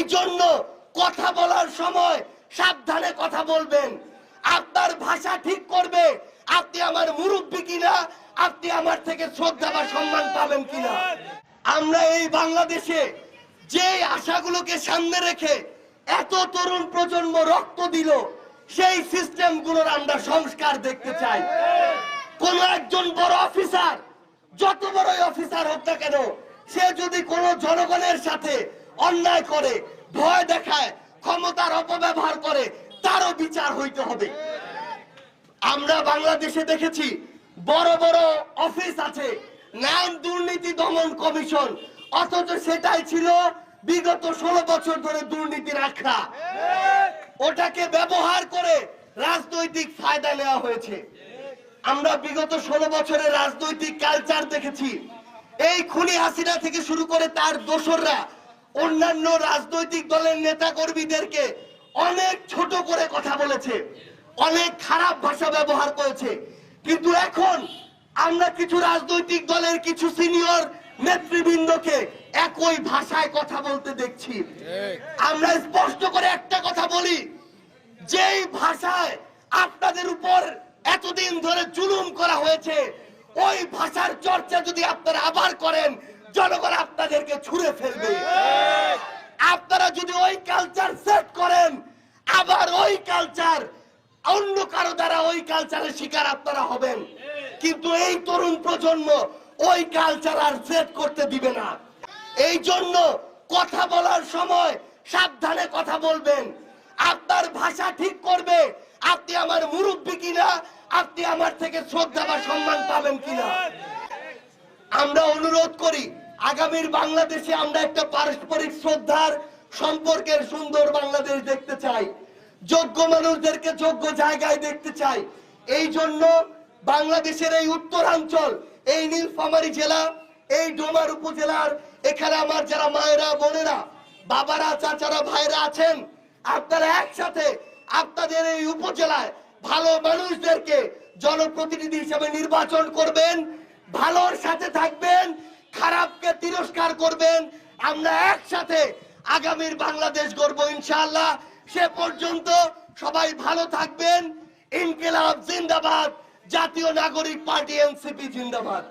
এই জন্য কথা বলার সময় সাবধানে কথা বলবেন। আপনার ভাষা ঠিক করবে। আপনি আমার মুরব্বী কিনা? আপনি আমার থেকে শ্রদ্ধা বা সম্মান পাবেন কিনা? আমরা এই বাংলাদেশে যে আশাগুলোকে সামনে রেখে এত তরুণ প্রজন্ম রক্ত দিল, সেই সিস্টেমগুলোর আমরা সংস্কার দেখতে চাই। কোন একজন বড় অফিসার, যত বড়ই অফিসার হোক না কেন, সে যদি কোন জনগণের সাথে অন্যায় করে, ভয় দেখায়, ক্ষমতার অপব্যবহার করে, তারও বিচার হইতে হবে। আমরা বাংলাদেশে দেখেছি, বড় বড় অফিস আছে, নাম দুর্নীতি দমন কমিশন, অথচ সেটাই ছিল বিগত ষোলো বছর ধরে দুর্নীতির আখড়া। ওটাকে ব্যবহার করে রাজনৈতিক ফায়দা নেওয়া হয়েছে। আমরা বিগত ষোলো বছরের রাজনৈতিক কালচার দেখেছি। এই খুনি হাসিনা থেকে শুরু করে তার দোসররা অন্যান্য রাজনৈতিক দলের নেতা কর্মীদেরকে অনেক ছোট করে কথা বলেছে, অনেক খারাপ ভাষা ব্যবহার করেছে। কিন্তু এখন আমরা কিছু রাজনৈতিক দলের কিছু সিনিয়র নেতৃবৃন্দকে একই ভাষায় কথা বলতে দেখছি। আমরা স্পষ্ট করে একটা কথা বলি, যেই ভাষায় আপনাদের উপর এতদিন ধরে জুলুম করা হয়েছে, ওই ভাষার চর্চা যদি আপনারা আবার করেন, জনগণ আপনাদেরকে ছুঁড়ে ফেলবে। ওই কালচার সেট করেন। আবার ওই কালচার অন্য কারও দ্বারা ওই কালচারের শিকার আপনারা হবেন। কিন্তু এই তরুণ প্রজন্ম ওই কালচার আর সেট করতে দিবে না। এই জন্য কথা বলার সময় সাবধানে কথা বলবেন। আপনার ভাষা ঠিক করবে। আপনি আমার মুরব্বী কিনা? আপনি আমার থেকে শ্রদ্ধা বা সম্মান পাবেন কিনা? আমরা অনুরোধ করি, আগামীর বাংলাদেশে আমরা একটা পারস্পরিক শ্রদ্ধার সম্পর্কের সুন্দর বাংলাদেশ দেখতে চাই, যোগ্য মানুষদেরকে যোগ্য জায়গায় দেখতে চাই। এই জন্য বাংলাদেশের এই উত্তরাঞ্চল, এই নীলফামারী জেলা, এই ডোমার উপজেলার এখানে আমার যারা মায়েরা, বোনেরা, বাবারা, চাচারা ভাইরা আছেন, আপনারা একসাথে আপনাদের এই উপজেলায় ভালো মানুষদেরকে জনপ্রতিনিধি হিসেবে নির্বাচন করবেন, ভালোর সাথে থাকবেন, খারাপকে তিরস্কার করবেন, আমরা একসাথে আগামীর বাংলাদেশ গর্ব ইনশাল্লাহ সে পর্যন্ত সবাই ভালো থাকবেন। ইনকিলাব জিন্দাবাদ। জাতীয় নাগরিক পার্টি এনসিপি জিন্দাবাদ।